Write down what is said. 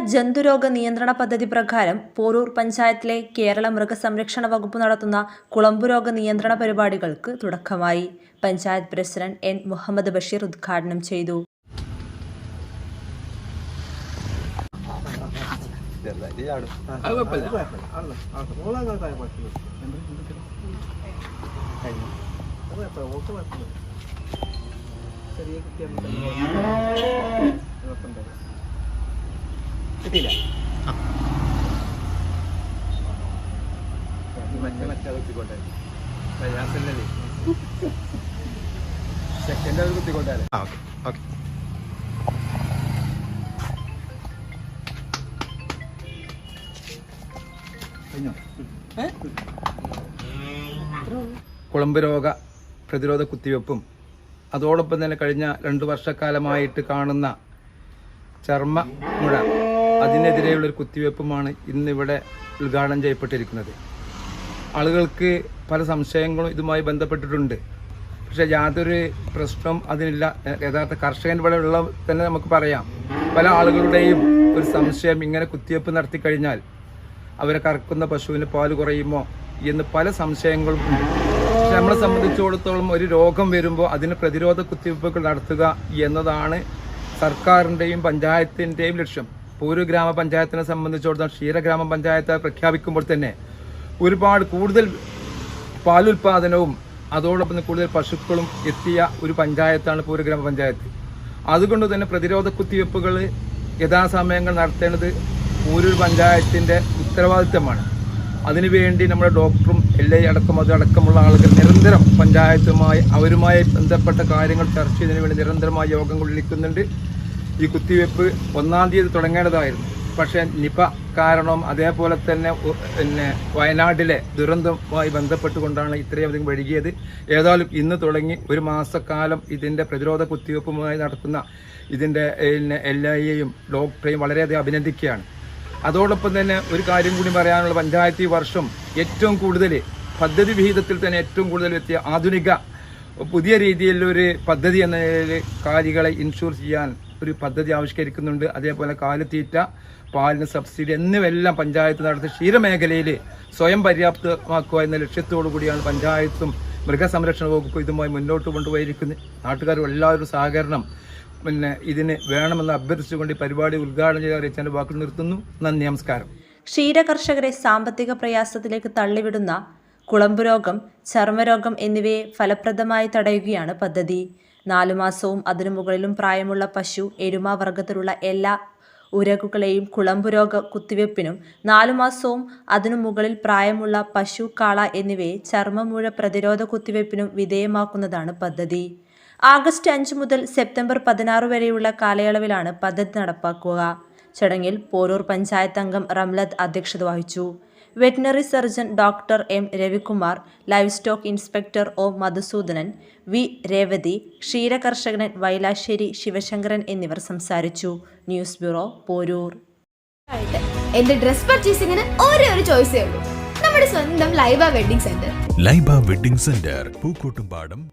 ജന്തുരോഗ നിയന്ത്രണ പദ്ധതി പ്രകാരം പോരൂർ പഞ്ചായത്തിലെ കേരള മൃഗസംരക്ഷണ വകുപ്പ് നടത്തുന്ന കുളമ്പുരോഗ നിയന്ത്രണ പരിപാടികൾക്ക് തുടക്കമായി. Panchayat president N. Muhammad Basheer ഉദ്ഘാടനം ചെയ്തു. മറ്റേ മറ്റേ കുത്തിക്കൊണ്ടേ പ്രയാസല്ലേ സെക്കൻഡ് അവർ കുത്തിക്കൊണ്ടേ ആ ഓക്കെ ഓക്കെ. കുളമ്പ് രോഗ പ്രതിരോധ കുത്തിവെപ്പും അതോടൊപ്പം തന്നെ കഴിഞ്ഞ രണ്ടു വർഷക്കാലമായിട്ട് കാണുന്ന ചർമ്മ മുഴ. അതിനെതിരെയുള്ള ഒരു കുത്തിവെപ്പുമാണ് ഇന്നിവിടെ ഉദ്ഘാടനം ചെയ്യപ്പെട്ടിരിക്കുന്നത്. ആളുകൾക്ക് പല സംശയങ്ങളും ഇതുമായി ബന്ധപ്പെട്ടിട്ടുണ്ട്. പക്ഷെ യാതൊരു പ്രശ്നവും അതിനില്ല. യഥാർത്ഥ കർഷകൻ ഇവിടെ ഉള്ള തന്നെ നമുക്ക് പറയാം. പല ആളുകളുടെയും ഒരു സംശയം ഇങ്ങനെ കുത്തിവെപ്പ് നടത്തി കഴിഞ്ഞാൽ അവരെ കറക്കുന്ന പശുവിന് പാൽ കുറയുമോ എന്ന് പല സംശയങ്ങളും ഉണ്ട്. പക്ഷെ നമ്മളെ സംബന്ധിച്ചിടത്തോളം ഒരു രോഗം വരുമ്പോൾ അതിന് പ്രതിരോധ കുത്തിവെപ്പുകൾ നടത്തുക എന്നതാണ് സർക്കാരിന്റെയും പഞ്ചായത്തിന്റെയും ലക്ഷ്യം. പൂരു ഗ്രാമപഞ്ചായത്തിനെ സംബന്ധിച്ചിടത്തോളം ക്ഷീര ഗ്രാമപഞ്ചായത്ത് പ്രഖ്യാപിക്കുമ്പോൾ തന്നെ ഒരുപാട് കൂടുതൽ പാലുൽപാദനവും അതോടൊപ്പം കൂടുതൽ പശുക്കളും എത്തിയ ഒരു പഞ്ചായത്താണ് പൂര ഗ്രാമപഞ്ചായത്ത്. അതുകൊണ്ട് തന്നെ പ്രതിരോധ കുത്തിവയ്പ്പുകൾ യഥാസമയങ്ങൾ നടത്തേണ്ടത് പൂരൂർ പഞ്ചായത്തിന്റെ ഉത്തരവാദിത്തമാണ്. അതിനുവേണ്ടി നമ്മുടെ ഡോക്ടറും എൽ ഐ അടക്കം അതടക്കമുള്ള ആളുകൾ നിരന്തരം പഞ്ചായത്തുമായി അവരുമായി ബന്ധപ്പെട്ട കാര്യങ്ങൾ ചർച്ച ചെയ്യുന്നതിന് വേണ്ടി നിരന്തരമായി യോഗങ്ങൾ വിളിക്കുന്നുണ്ട് ഈ കുത്തിവെപ്പ് ഒന്നാം തീയതി തുടങ്ങേണ്ടതായിരുന്നു. പക്ഷേ നിപ കാരണം അതേപോലെ തന്നെ പിന്നെ വയനാട്ടിലെ ദുരന്തവുമായി ബന്ധപ്പെട്ടുകൊണ്ടാണ് ഇത്രയും അധികം വൈകിയത്. ഏതായാലും ഇന്ന് തുടങ്ങി ഒരു മാസക്കാലം ഇതിന്റെ പ്രതിരോധ കുത്തിവെപ്പുമായി നടത്തുന്ന ഇതിന്റെ പിന്നെ എൽ ഐയെയും ഡോക്ടറെയും വളരെയധികം അഭിനന്ദിക്കുകയാണ്. അതോടൊപ്പം തന്നെ ഒരു കാര്യം കൂടി പറയാനുള്ള പഞ്ചായത്ത് ഈ വർഷം ഏറ്റവും കൂടുതൽ പദ്ധതി വിഹിതത്തിൽ തന്നെ ഏറ്റവും കൂടുതൽ എത്തിയ ആധുനിക പുതിയ രീതിയിലൊരു പദ്ധതി എന്ന നിലയിൽ കാര്യങ്ങളെ ഇൻഷുർ ചെയ്യാൻ ഒരു പദ്ധതി ആവിഷ്കരിക്കുന്നുണ്ട്. അതേപോലെ കാലിത്തീറ്റ പാലിന് സബ്സിഡി എന്നിവയെല്ലാം പഞ്ചായത്ത് നടത്തി ക്ഷീരമേഖലയിൽ സ്വയം പര്യാപ്തമാക്കുക എന്ന ലക്ഷ്യത്തോടു കൂടിയാണ് പഞ്ചായത്തും മൃഗസംരക്ഷണ വകുപ്പും ഇതുമായി മുന്നോട്ട് കൊണ്ടുപോയിരിക്കുന്നത്. നാട്ടുകാരും എല്ലാവരും സഹകരണം പിന്നെ ഇതിന് വേണമെന്ന് അഭ്യർത്ഥിച്ചുകൊണ്ട് ഈ പരിപാടി ഉദ്ഘാടനം ചെയ്ത് അറിയിച്ചാൽ വാക്കുകൾ നിർത്തുന്നു. നന്ദി നമസ്കാരം. ക്ഷീരകർഷകരെ സാമ്പത്തിക പ്രയാസത്തിലേക്ക് തള്ളിവിടുന്ന കുളമ്പുരോഗം ചർമ്മരോഗം എന്നിവയെ ഫലപ്രദമായി തടയുകയാണ് പദ്ധതി. നാലു മാസവും അതിനു മുകളിലും പ്രായമുള്ള പശു എരുമ വർഗത്തിലുള്ള എല്ലാ ഉരകുകളെയും കുളമ്പുരോഗ കുത്തിവെപ്പിനും നാലു മാസവും അതിനു മുകളിൽ പ്രായമുള്ള പശു കാള എന്നിവയെ ചർമ്മമൂഴ പ്രതിരോധ കുത്തിവെപ്പിനും വിധേയമാക്കുന്നതാണ് പദ്ധതി. ആഗസ്റ്റ് അഞ്ച് മുതൽ സെപ്റ്റംബർ പതിനാറ് വരെയുള്ള കാലയളവിലാണ് പദ്ധതി നടപ്പാക്കുക. ചടങ്ങിൽ പോരൂർ പഞ്ചായത്ത് അംഗം റംലത്ത് അധ്യക്ഷത വഹിച്ചു. Veterinary surgeon doctor M Ravikumar livestock inspector O Madhusudanan V Revathi ക്ഷീരകർഷകൻ Vailassery Sivasankaran എന്നിവർ സംസാരിച്ചു. News bureau Poroor. എന്റെ ഡ്രസ് പർച്ചേസിംഗിന് ഒരേ ഒരു ചോയ്സേ ഉള്ളൂ. നമ്മുടെ സ്വന്തം Laiba wedding centre. Laiba wedding centre Pookkottumpadam